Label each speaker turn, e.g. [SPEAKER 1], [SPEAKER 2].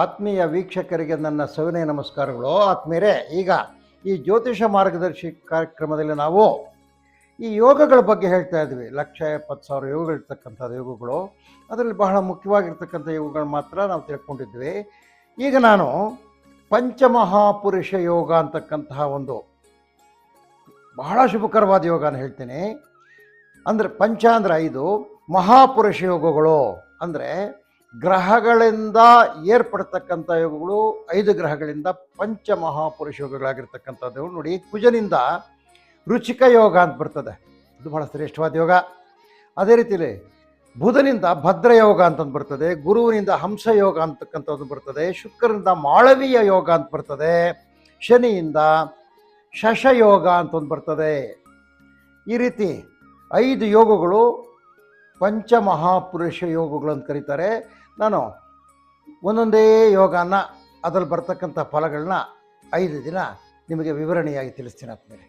[SPEAKER 1] ಆತ್ಮೀಯ ವೀಕ್ಷಕರಿಗೆ ನನ್ನ ಸವಿನಯ ನಮಸ್ಕಾರಗಳು. ಆತ್ಮೀಯರೇ, ಈಗ ಈ ಜ್ಯೋತಿಷ ಮಾರ್ಗದರ್ಶಿ ಕಾರ್ಯಕ್ರಮದಲ್ಲಿ ನಾವು ಈ ಯೋಗಗಳ ಬಗ್ಗೆ ಹೇಳ್ತಾ ಇದ್ವಿ. ಲಕ್ಷ ಎಪ್ಪತ್ತು ಸಾವಿರ ಯೋಗಗಳಿರ್ತಕ್ಕಂಥದ್ದು ಯೋಗಗಳು. ಅದರಲ್ಲಿ ಬಹಳ ಮುಖ್ಯವಾಗಿರ್ತಕ್ಕಂಥ ಯೋಗಗಳು ಮಾತ್ರ ನಾವು ತಿಳ್ಕೊಂಡಿದ್ವಿ. ಈಗ ನಾನು ಪಂಚಮಹಾಪುರುಷ ಯೋಗ ಅಂತಕ್ಕಂತಹ ಒಂದು ಬಹಳ ಶುಭಕರವಾದ ಯೋಗನ ಹೇಳ್ತೀನಿ. ಅಂದರೆ ಪಂಚ ಅಂದರೆ ಐದು, ಮಹಾಪುರುಷ ಯೋಗಗಳು ಅಂದರೆ ಗ್ರಹಗಳಿಂದ ಏರ್ಪಡ್ತಕ್ಕಂಥ ಯೋಗಗಳು ಐದು ಗ್ರಹಗಳಿಂದ ಪಂಚ ಮಹಾಪುರುಷ ಯೋಗಗಳಾಗಿರ್ತಕ್ಕಂಥದ್ದು ನೋಡಿ, ಕುಜನಿಂದ ರುಚಿಕ ಯೋಗ ಅಂತ ಬರ್ತದೆ. ಇದು ಬಹಳ ಶ್ರೇಷ್ಠವಾದ ಯೋಗ. ಅದೇ ರೀತಿಲಿ ಬುಧನಿಂದ ಭದ್ರ ಯೋಗ ಅಂತಂದು ಬರ್ತದೆ, ಗುರುವಿನಿಂದ ಹಂಸ ಯೋಗ ಅಂತಕ್ಕಂಥದ್ದು ಬರ್ತದೆ, ಶುಕ್ರನಿಂದ ಮಾಳವೀಯ ಯೋಗ ಅಂತ ಬರ್ತದೆ, ಶನಿಯಿಂದ ಶಶಯೋಗ ಅಂತ ಒಂದು ಬರ್ತದೆ. ಈ ರೀತಿ ಐದು ಯೋಗಗಳು ಪಂಚಮಹಾಪುರುಷ ಯೋಗಗಳು ಅಂತ ಕರೀತಾರೆ. ನಾನು ಒಂದೊಂದೇ ಯೋಗನ ಅದರಲ್ಲಿ ಬರ್ತಕ್ಕಂಥ ಫಲಗಳನ್ನ ಐದು ದಿನ ನಿಮಗೆ ವಿವರಣೆಯಾಗಿ ತಿಳಿಸ್ತೀನಿ ಆದ್ಮೇಲೆ.